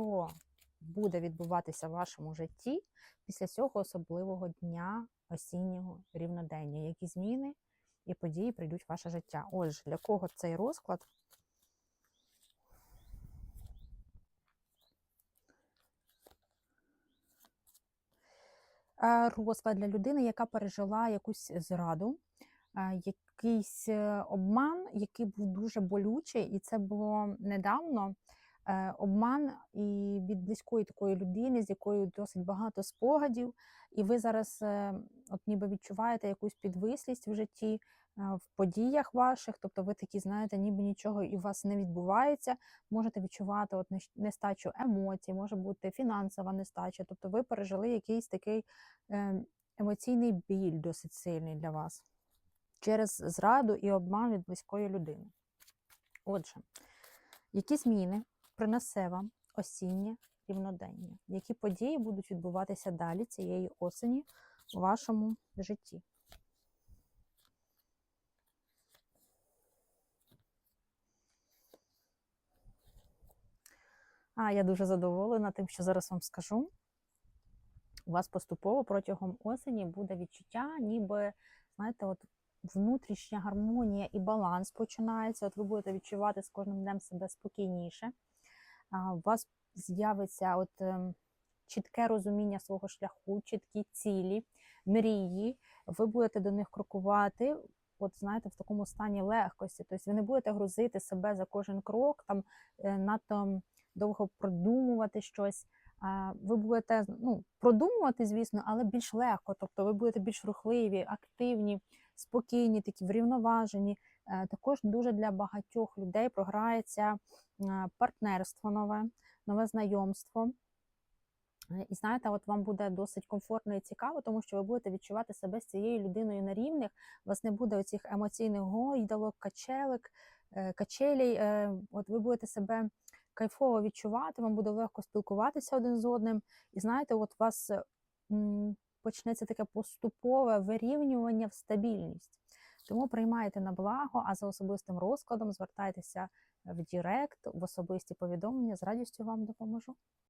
що буде відбуватися в вашому житті після цього особливого дня осіннього рівнодення, які зміни і події прийдуть в ваше життя. Отже, для кого цей розклад? Е, Розклад для людини, яка пережила якусь зраду, е, якийсь е, обман, який був дуже болючий, і це було недавно. Е, Обман і від близької такої людини, з якою досить багато спогадів, і ви зараз е, от ніби відчуваєте якусь підвислість в житті, е, в подіях ваших, тобто ви такі, знаєте, ніби нічого і у вас не відбувається, можете відчувати от нестачу емоцій, може бути фінансова нестача, тобто ви пережили якийсь такий емоційний біль досить сильний для вас через зраду і обман від близької людини. Отже, які зміни принесе вам осіннє рівнодення? Які події будуть відбуватися далі цієї осені у вашому житті? А, я дуже задоволена тим, що зараз вам скажу. У вас поступово протягом осені буде відчуття, ніби, знаєте, от внутрішня гармонія і баланс починається. От ви будете відчувати з кожним днем себе спокійніше. У вас з'явиться от ем, чітке розуміння свого шляху, чіткі цілі, мрії. Ви будете до них крокувати. От знаєте, в такому стані легкості. Тобто ви не будете грузити себе за кожен крок, там е, надто довго продумувати щось. Ви будете ну, продумувати, звісно, але більш легко. Тобто ви будете більш рухливі, активні, спокійні, такі врівноважені. Е, Також дуже для багатьох людей програється е, партнерство нове, нове знайомство. Е, І знаєте, от вам буде досить комфортно і цікаво, тому що ви будете відчувати себе з цією людиною на рівних. У вас не буде оцих емоційних гойдалок, качелик, качелей. Е, От ви будете себе кайфово відчувати, вам буде легко спілкуватися один з одним. І знаєте, от вас почнеться таке поступове вирівнювання в стабільність. Тому приймайте на благо, а за особистим розкладом звертайтеся в Дірект, в особисті повідомлення. З радістю вам допоможу.